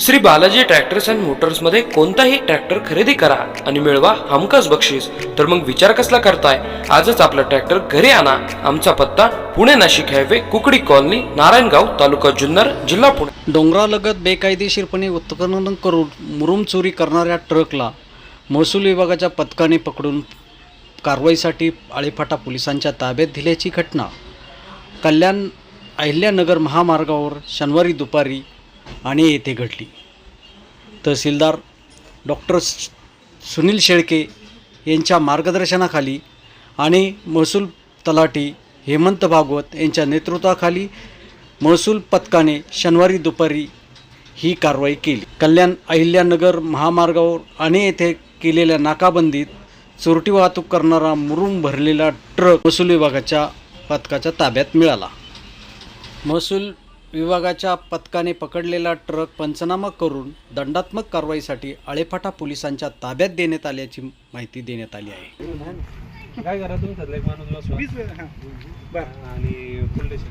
Shri Balaji tractors and मोटर्समध्ये कोणताही tractor खरेदी करा आणि मिळवा हमखास बक्षीस. तर मग विचार कसला करताय? आजच आपला ट्रॅक्टर घरी आणा. आमचा पत्ता पुणे नाशिक हायवे कुकडी कॉलनी नारायणगाव तालुका जुन्नर जिल्हा पुणे. डोंगरालगत बेकायदेशीरपणे उत्खनन करून मुरुम चोरी करणाऱ्या ट्रकला महसूल विभागाच्या पथकाने पकडून कारवाईसाठी आळेफाटा पोलिसांच्या ताब्यात दिल्याची घटना. कल्याण अहिल्यानगर महामार्गावर शनिवारी दुपारी आणि येथे घडली. तहसीलदार डॉक्टर सुनील शेळके यांच्या मार्गदर्शनाखाली आणि महसूल तलाठी हेमंत भागवत यांच्या नेतृत्वाखाली महसूल पथकाने शनिवारी दुपारी ही कारवाई केली. कल्याण अहिल्यानगर महामार्गावर आणि येथे केलेल्या नाकाबंदीत चोरटी वाहतूक करणारा मुरुम भरलेला ट्रक महसूल विभागाच्या पथकाच्या ताब्यात मिळाला. महसूल विभागाच्या पथकाने पकडलेला ट्रक पंचनामा करून दंडात्मक कारवाईसाठी आळेफाटा पोलिसांच्या ताब्यात देण्यात आल्याची माहिती देण्यात आली आहे. काय करा तुमच्यातला एक माणूस बसवा आणि फुल स्टेशन